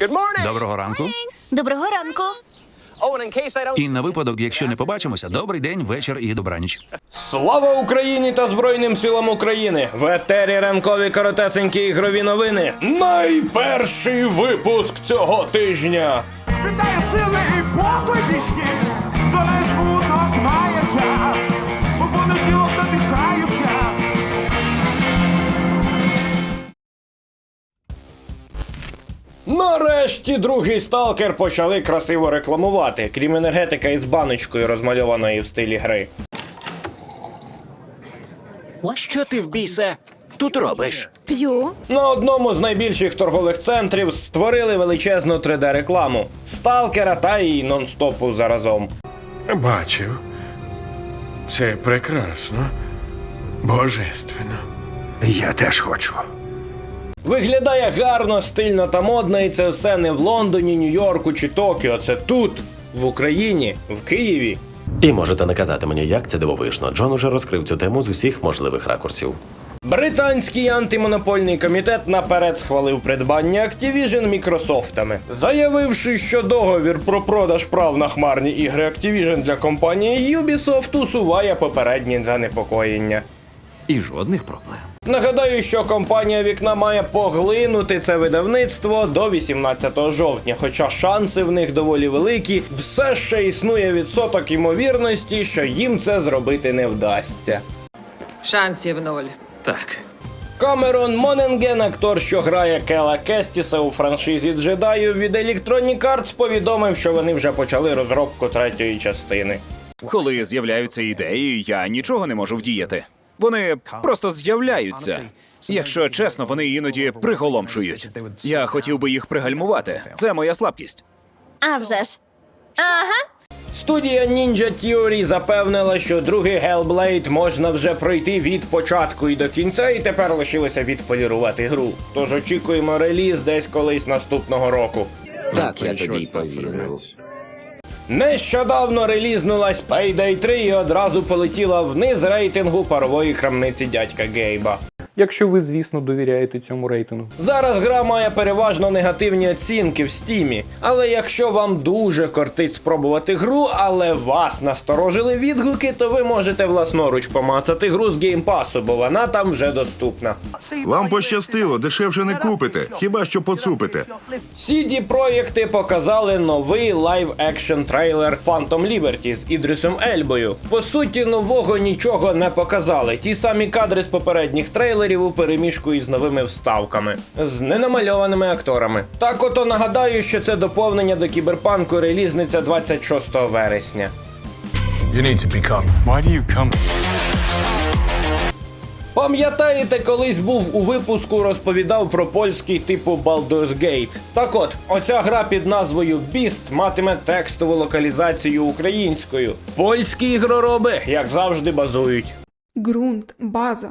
Доброго ранку. Доброго ранку. І на випадок, якщо не побачимося, добрий день, вечір і добраніч. Слава Україні та Збройним силам України! В етері ранкові коротесенькі ігрові новини. Найперший випуск цього тижня. Вітаю сили і поту вічні, до неї смуток мається, Нарешті другий сталкер почали красиво рекламувати, крім енергетика із баночкою, розмальованої в стилі гри. Що ти в біса тут робиш? П'ю. На одному з найбільших торгових центрів створили величезну 3D-рекламу сталкера та і нон-стопу заразом. Бачив. Це прекрасно. Божественно. Я теж хочу. Виглядає гарно, стильно та модно, і це все не в Лондоні, Нью-Йорку чи Токіо. Це тут, в Україні, в Києві. І можете наказати мені, як це дивовижно. Джон уже розкрив цю тему з усіх можливих ракурсів. Британський антимонопольний комітет наперед схвалив придбання Activision Мікрософтами, заявивши, що договір про продаж прав на хмарні ігри Activision для компанії Ubisoft усуває попередні занепокоєння. І жодних проблем. Нагадаю, що компанія вікна має поглинути це видавництво до 18 жовтня, хоча шанси в них доволі великі, все ще існує відсоток ймовірності, що їм це зробити не вдасться. Шансів нуль. Так. Камерон Моненген, актор, що грає Кела Кестіса у франшизі джедаю від Electronic Arts, повідомив, що вони вже почали розробку третьої частини. Коли з'являються ідеї, я нічого не можу вдіяти. Вони просто з'являються. Якщо чесно, вони іноді приголомшують. Я хотів би їх пригальмувати. Це моя слабкість. А вже ж. Ага. Студія Ninja Theory запевнила, що другий Hellblade можна вже пройти від початку і до кінця, і тепер лишилося відполірувати гру. Тож очікуємо реліз десь колись наступного року. Так, я тобі повірив. Нещодавно релізнулась Payday 3 і одразу полетіла вниз рейтингу парової крамниці дядька Гейба. Якщо ви, звісно, довіряєте цьому рейтингу. Зараз гра має переважно негативні оцінки в стімі. Але якщо вам дуже кортить спробувати гру, але вас насторожили відгуки, то ви можете власноруч помацати гру з геймпасу, бо вона там вже доступна. Вам пощастило, дешевше не купите, хіба що поцупите. CD проєкти показали новий лайв-екшн трейлер Phantom Liberty з Ідрисом Ельбою. По суті, нового нічого не показали. Ті самі кадри з попередніх трейлерів у переміжку із новими вставками, з ненамальованими акторами. Так ото нагадаю, що це доповнення до кіберпанку релізниця 26 вересня. Why do you come? Пам'ятаєте, колись був у випуску, розповідав про польський типу Baldur's Gate. Так от, оця гра під назвою Beast матиме текстову локалізацію українською. Польські ігророби, як завжди, базують. ґрунт, база,